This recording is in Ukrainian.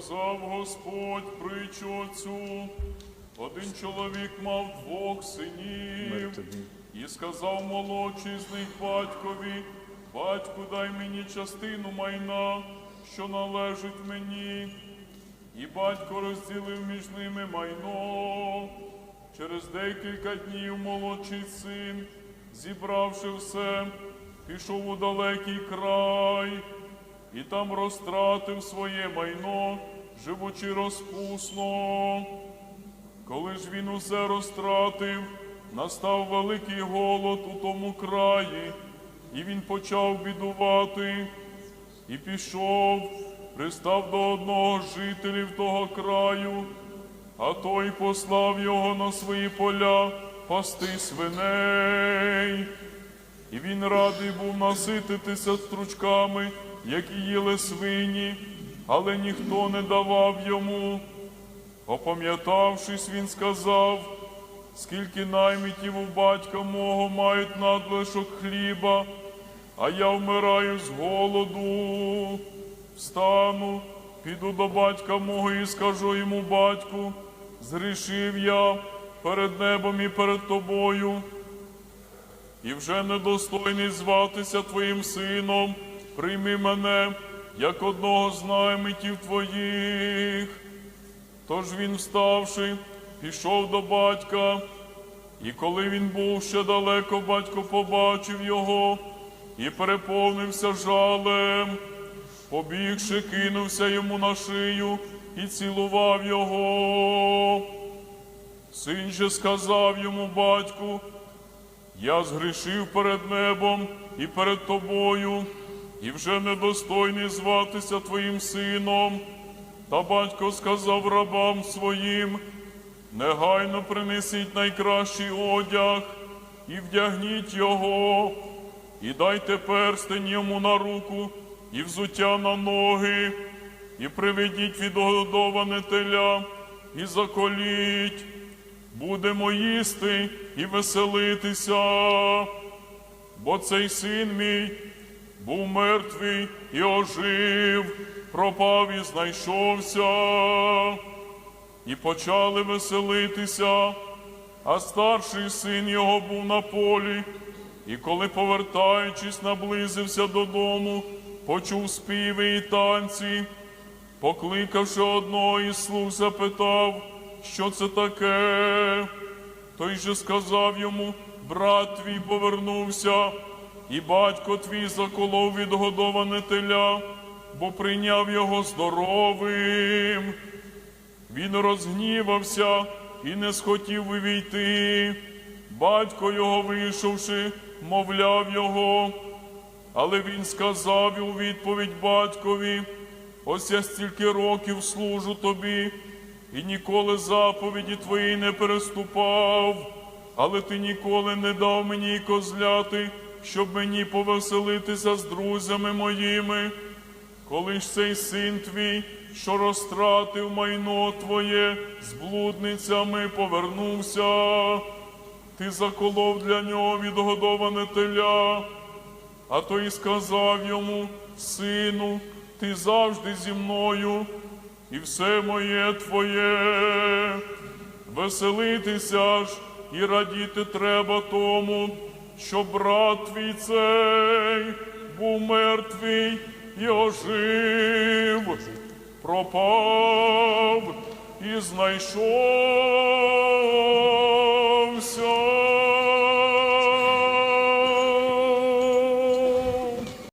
сказав Господь притчу цю. Один чоловік мав двох синів, і сказав молодший з них батькові, батьку, дай мені частину майна, що належить мені. І батько розділив між ними майно. Через декілька днів молодший син, зібравши все, пішов у далекий край і там розтратив своє майно, живучи розпусно. Коли ж він усе розтратив, настав великий голод у тому краї, і він почав бідувати, і пішов, пристав до одного з жителів того краю, а той послав його на свої поля пасти свиней. І він радий був насититися стручками, які їли свині, але ніхто не давав йому. Опам'ятавшись, він сказав, скільки наймітів у батька мого мають надлишок хліба, а я вмираю з голоду. Встану, піду до батька мого і скажу йому, батьку, згрішив я перед небом і перед тобою і вже недостойний зватися Твоїм сином, прийми мене, як одного з наймитів Твоїх. Тож він, вставши, пішов до батька, і коли він був ще далеко, батько побачив його і переповнився жалем, побігши, кинувся йому на шию і цілував його. Син же сказав йому батьку, я згрішив перед небом і перед тобою, і вже недостойний зватися твоїм сином. Та батько сказав рабам своїм, негайно принесіть найкращий одяг і вдягніть його, і дайте перстень йому на руку і взуття на ноги, і приведіть відгодоване теля, і заколіть будемо їсти і веселитися, бо цей син мій був мертвий і ожив, пропав і знайшовся, і почали веселитися, а старший син його був на полі, і коли, повертаючись, наблизився додому, почув співи і танці. Покликавши одного із слуг, запитав, що це таке. Той же сказав йому, брат твій повернувся, і батько твій заколов відгодоване теля, бо прийняв його здоровим. Він розгнівався і не схотів увійти. Батько його, вийшовши, мовляв його. Але він сказав у відповідь батькові: ось я стільки років служу тобі, і ніколи заповіді твої не переступав, але ти ніколи не дав мені козляти, щоб мені повеселитися з друзями моїми. Коли ж цей син твій, що розтратив майно твоє з блудницями, повернувся, ти заколов для нього відгодоване теля. А той сказав йому, сину, ти завжди зі мною, і все моє твоє. Веселитися ж і радіти треба тому, що брат твій цей був мертвий і ожив, пропав і знайшов.